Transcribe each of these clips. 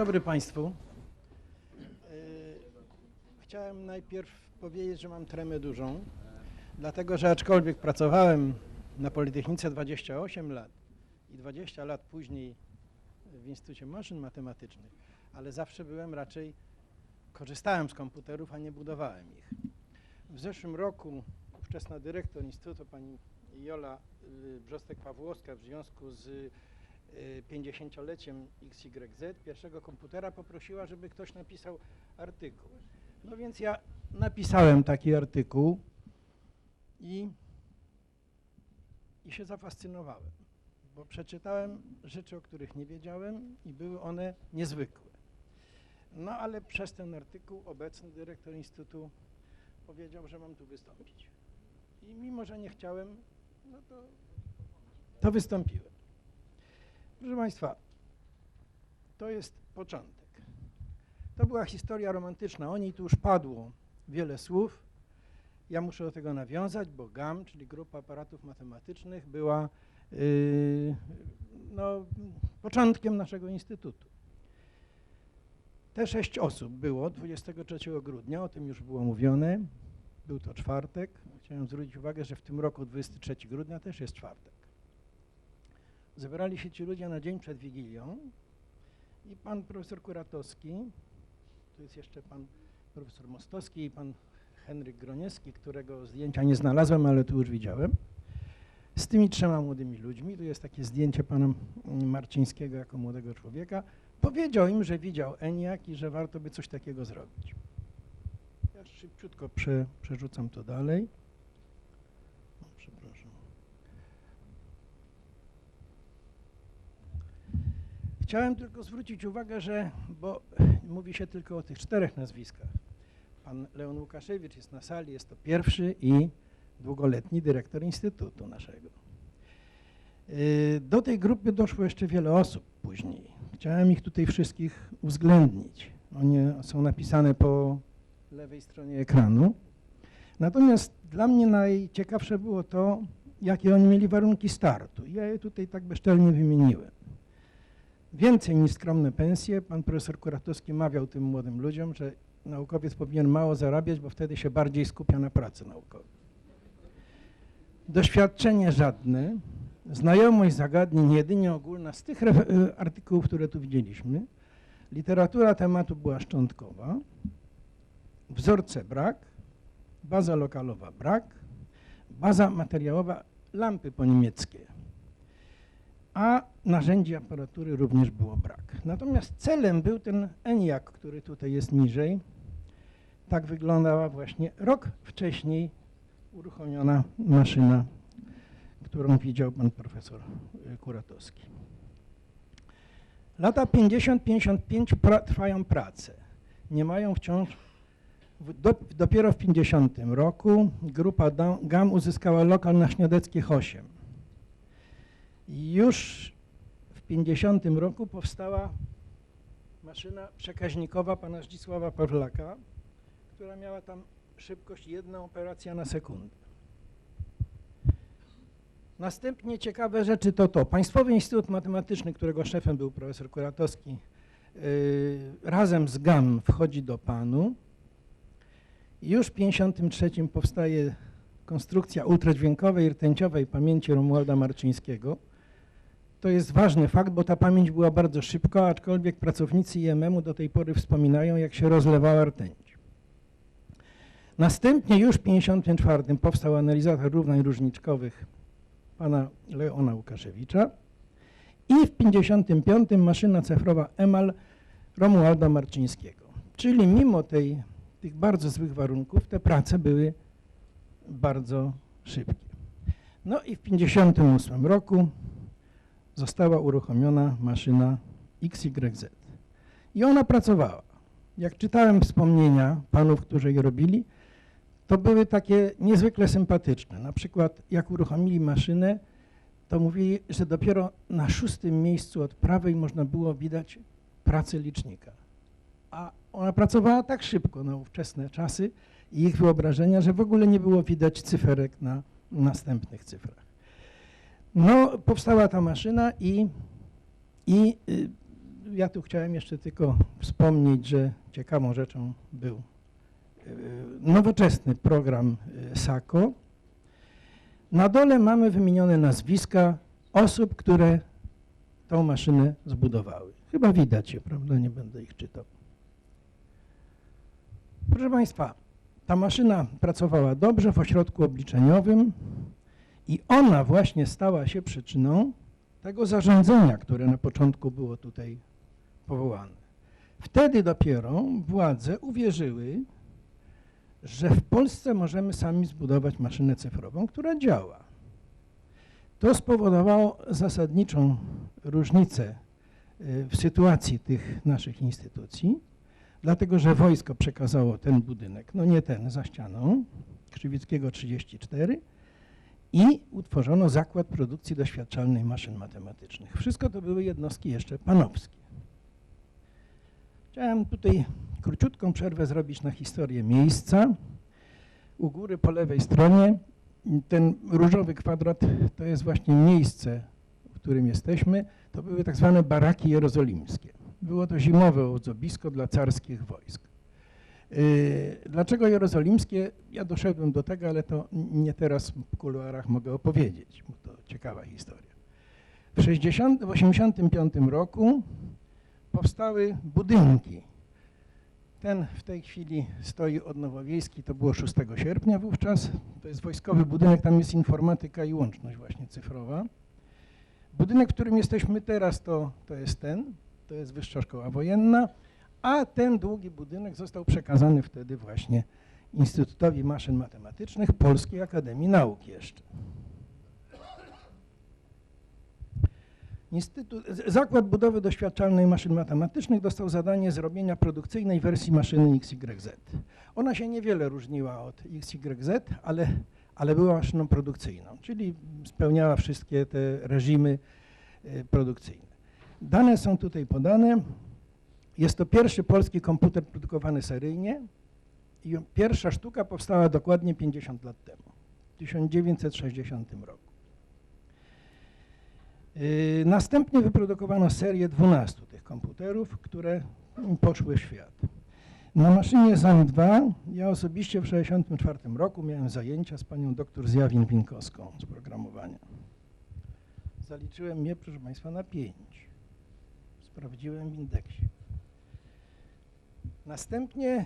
dobry Państwu. Yy, Chciałem najpierw powiedzieć, że mam tremę dużą, dlatego że aczkolwiek pracowałem na Politechnice 28 lat i 20 lat później w Instytucie Maszyn Matematycznych, ale zawsze byłem raczej, korzystałem z komputerów, a nie budowałem ich. W zeszłym roku ówczesna dyrektor Instytutu, pani Jola y, Brzostek-Pawłowska w związku z 50-leciem XYZ pierwszego komputera poprosiła, żeby ktoś napisał artykuł. No więc ja napisałem taki artykuł i, i się zafascynowałem, bo przeczytałem rzeczy, o których nie wiedziałem i były one niezwykłe. No ale przez ten artykuł obecny dyrektor Instytutu powiedział, że mam tu wystąpić. I mimo, że nie chciałem, no to, to wystąpiłem. Proszę Państwa, to jest początek. To była historia romantyczna. O niej tu już padło wiele słów. Ja muszę do tego nawiązać, bo GAM, czyli Grupa Aparatów Matematycznych, była yy, no, początkiem naszego instytutu. Te sześć osób było 23 grudnia, o tym już było mówione. Był to czwartek. Chciałem zwrócić uwagę, że w tym roku 23 grudnia też jest czwartek. Zebrali się ci ludzie na dzień przed Wigilią i pan profesor Kuratowski, tu jest jeszcze pan profesor Mostowski i pan Henryk Groniewski, którego zdjęcia nie znalazłem, ale tu już widziałem, z tymi trzema młodymi ludźmi, tu jest takie zdjęcie pana Marcińskiego jako młodego człowieka, powiedział im, że widział ENIAC i że warto by coś takiego zrobić. Ja szybciutko prze, przerzucam to dalej. O, przepraszam. Chciałem tylko zwrócić uwagę, że, bo mówi się tylko o tych czterech nazwiskach. Pan Leon Łukaszewicz jest na sali, jest to pierwszy i długoletni dyrektor Instytutu naszego. Yy, Do tej grupy doszło jeszcze wiele osób później. Chciałem ich tutaj wszystkich uwzględnić. One są napisane po lewej stronie ekranu. Natomiast dla mnie najciekawsze było to, jakie oni mieli warunki startu. Ja je tutaj tak bezczelnie wymieniłem więcej niż skromne pensje. Pan profesor Kuratowski mawiał tym młodym ludziom, że naukowiec powinien mało zarabiać, bo wtedy się bardziej skupia na pracy naukowej. Doświadczenie żadne, znajomość zagadnień jedynie ogólna z tych y, artykułów, które tu widzieliśmy. Literatura tematu była szczątkowa, wzorce brak, baza lokalowa brak, baza materiałowa lampy po niemieckie a narzędzi aparatury również było brak. Natomiast celem był ten ENIAC, który tutaj jest niżej. Tak wyglądała właśnie rok wcześniej uruchomiona maszyna, którą widział pan profesor y, Kuratowski. Lata 50-55 pra trwają prace. Nie mają wciąż w- do, dopiero w 50 roku grupa GAM uzyskała lokal na Śniadeckich 8. Już w 50 roku powstała maszyna przekaźnikowa pana Zdzisława Pawlaka, która miała tam szybkość jedna operacja na sekundę. Następnie ciekawe rzeczy to to. Państwowy Instytut Matematyczny, którego szefem był profesor Kuratowski, yy, razem z GAM wchodzi do PANU. Już w 53 powstaje konstrukcja ultradźwiękowej i rtęciowej pamięci Romualda Marczyńskiego. To jest ważny fakt, bo ta pamięć była bardzo szybka, aczkolwiek pracownicy IMM-u do tej pory wspominają, jak się rozlewała rtęć. Następnie już w 1954 powstał analizator równań różniczkowych pana Leona Łukaszewicza i w 1955 maszyna cyfrowa EMAL Romualda Marczyńskiego. Czyli mimo tej, tych bardzo złych warunków te prace były bardzo szybkie. No i w 1958 roku została uruchomiona maszyna XYZ. I ona pracowała. Jak czytałem wspomnienia panów, którzy je robili, to były takie niezwykle sympatyczne. Na przykład jak uruchomili maszynę, to mówili, że dopiero na szóstym miejscu od prawej można było widać pracę licznika. A ona pracowała tak szybko na ówczesne czasy i ich wyobrażenia, że w ogóle nie było widać cyferek na następnych cyfrach. No, powstała ta maszyna i, i y, ja tu chciałem jeszcze tylko wspomnieć, że ciekawą rzeczą był y, nowoczesny program y, SACO. Na dole mamy wymienione nazwiska osób, które tą maszynę zbudowały. Chyba widać je, prawda? Nie będę ich czytał. Proszę Państwa, ta maszyna pracowała dobrze w ośrodku obliczeniowym i ona właśnie stała się przyczyną tego zarządzenia, które na początku było tutaj powołane. Wtedy dopiero władze uwierzyły, że w Polsce możemy sami zbudować maszynę cyfrową, która działa. To spowodowało zasadniczą różnicę y, w sytuacji tych naszych instytucji, dlatego że wojsko przekazało ten budynek, no nie ten, za ścianą, Krzywickiego 34 i utworzono Zakład Produkcji Doświadczalnej Maszyn Matematycznych. Wszystko to były jednostki jeszcze panowskie. Chciałem tutaj króciutką przerwę zrobić na historię miejsca. U góry po lewej stronie ten różowy kwadrat to jest właśnie miejsce, w którym jesteśmy. To były tak zwane baraki jerozolimskie. Było to zimowe ozobisko dla carskich wojsk. Yy, Dlaczego jerozolimskie? Ja doszedłem do tego, ale to nie teraz w kuluarach mogę opowiedzieć, bo to ciekawa historia. W 60, w 85 roku powstały budynki. Ten w tej chwili stoi od Nowowiejski, to było 6 sierpnia wówczas. To jest wojskowy budynek, tam jest informatyka i łączność właśnie cyfrowa. Budynek, w którym jesteśmy teraz, to, to jest ten, to jest Wyższa Szkoła Wojenna, a ten długi budynek został przekazany wtedy właśnie Instytutowi Maszyn Matematycznych Polskiej Akademii Nauk jeszcze. Instytut, Zakład Budowy Doświadczalnej Maszyn Matematycznych dostał zadanie zrobienia produkcyjnej wersji maszyny XYZ. Ona się niewiele różniła od XYZ, ale, ale była maszyną produkcyjną, czyli spełniała wszystkie te reżimy y, produkcyjne. Dane są tutaj podane. Jest to pierwszy polski komputer produkowany seryjnie i pierwsza sztuka powstała dokładnie 50 lat temu, w 1960 roku. Yy, Następnie wyprodukowano serię 12 tych komputerów, które poszły w świat. Na maszynie ZAM-2 ja osobiście w 1964 roku miałem zajęcia z panią doktor Zjawin-Winkowską z programowania. Zaliczyłem mnie, proszę Państwa, na 5. Sprawdziłem w indeksie. Następnie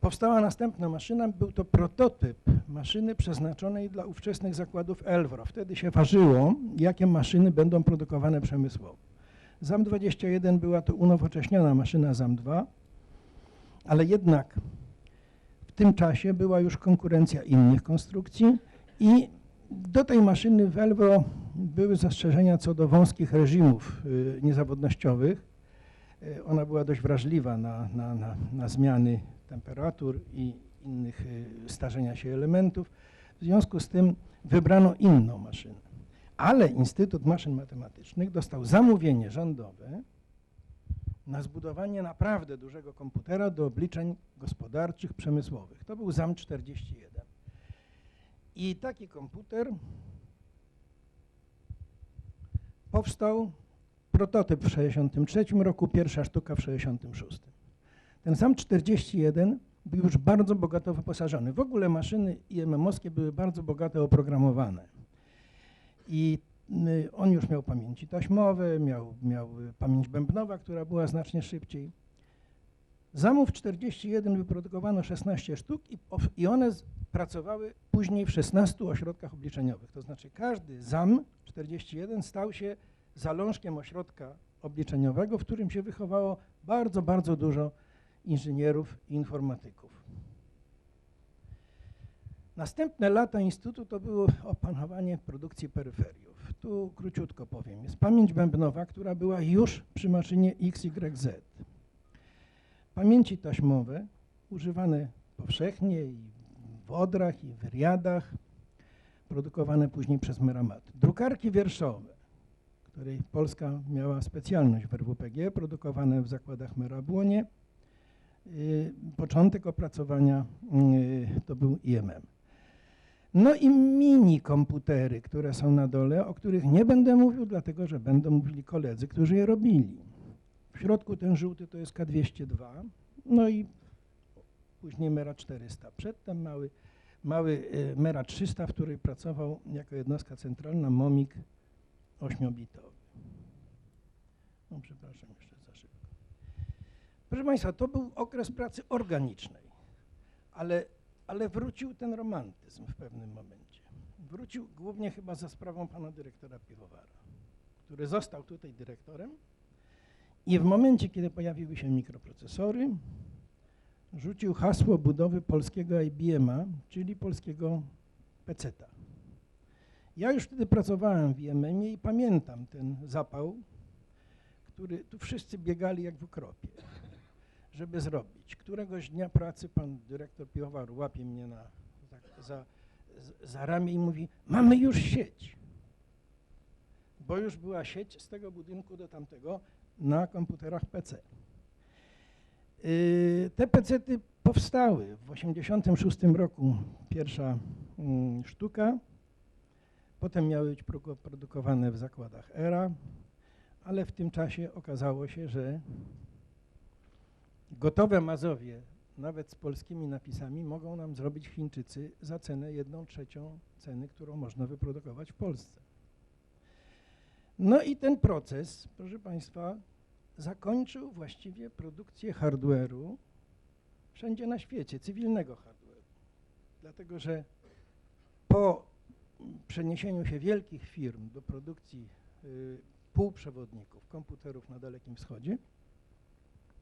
powstała następna maszyna. Był to prototyp maszyny przeznaczonej dla ówczesnych zakładów Elwro. Wtedy się ważyło, jakie maszyny będą produkowane przemysłowo. ZAM-21 była to unowocześniona maszyna ZAM-2, ale jednak w tym czasie była już konkurencja innych konstrukcji i do tej maszyny w Elwro były zastrzeżenia co do wąskich reżimów y, niezawodnościowych. Y, Ona była dość wrażliwa na, na, na, na zmiany temperatur i innych y, starzenia się elementów. W związku z tym wybrano inną maszynę. Ale Instytut Maszyn Matematycznych dostał zamówienie rządowe na zbudowanie naprawdę dużego komputera do obliczeń gospodarczych, przemysłowych. To był ZAM-41. I taki komputer powstał, prototyp w 1963 roku, pierwsza sztuka w 1966. Ten sam 41 był już bardzo bogato wyposażony. W ogóle maszyny IMM-owskie były bardzo bogato oprogramowane. I y, on już miał pamięci taśmowe, miał, miał y, pamięć bębnowa, która była znacznie szybciej. Zamów 41 wyprodukowano 16 sztuk i, i one pracowały później w 16 ośrodkach obliczeniowych. To znaczy każdy ZAM 41 stał się zalążkiem ośrodka obliczeniowego, w którym się wychowało bardzo, bardzo dużo inżynierów i informatyków. Następne lata Instytutu to było opanowanie produkcji peryferiów. Tu króciutko powiem. Jest pamięć bębnowa, która była już przy maszynie XYZ. Pamięci taśmowe, używane powszechnie i w Odrach, i w Riadach, produkowane później przez Meramat. Drukarki wierszowe, której Polska miała specjalność w RWPG, produkowane w zakładach Merabłonie. Y, Początek opracowania y, to był IMM. No i mini komputery, które są na dole, o których nie będę mówił, dlatego że będą mówili koledzy, którzy je robili. W środku ten żółty to jest K202, no i później Mera 400. Przedtem mały, mały y, Mera 300, w której pracował jako jednostka centralna MOMIK 8-bitowy. No przepraszam jeszcze za szybko. Proszę Państwa, to był okres pracy organicznej, ale, ale wrócił ten romantyzm w pewnym momencie. Wrócił głównie chyba za sprawą pana dyrektora Piwowara, który został tutaj dyrektorem i w momencie, kiedy pojawiły się mikroprocesory, rzucił hasło budowy polskiego IBM-a, czyli polskiego PC-ta. Ja już wtedy pracowałem w IMM-ie i pamiętam ten zapał, który tu wszyscy biegali jak w ukropie, żeby zrobić. Któregoś dnia pracy pan dyrektor Piwowar łapie mnie na, za, za, za ramię i mówi, mamy już sieć. Bo już była sieć z tego budynku do tamtego na komputerach PC. Yy, Te pecety powstały w 1986 roku. Pierwsza mm, sztuka. Potem miały być produ- produkowane w zakładach ERA, ale w tym czasie okazało się, że gotowe Mazowie, nawet z polskimi napisami, mogą nam zrobić Chińczycy za cenę jedną trzecią ceny, którą można wyprodukować w Polsce. No i ten proces, proszę Państwa, zakończył właściwie produkcję hardware'u wszędzie na świecie, cywilnego hardware'u. Dlatego, że po przeniesieniu się wielkich firm do produkcji y, półprzewodników, komputerów na Dalekim Wschodzie,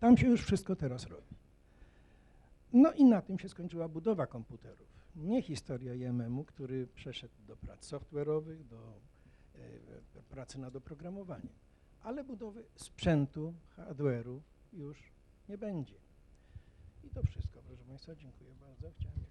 tam się już wszystko teraz robi. No i na tym się skończyła budowa komputerów. Nie historia IMM-u, który przeszedł do prac software'owych, do e, pracy nad oprogramowaniem ale budowy sprzętu, hardware'u już nie będzie. I to wszystko, proszę Państwa, dziękuję bardzo. Chciałem.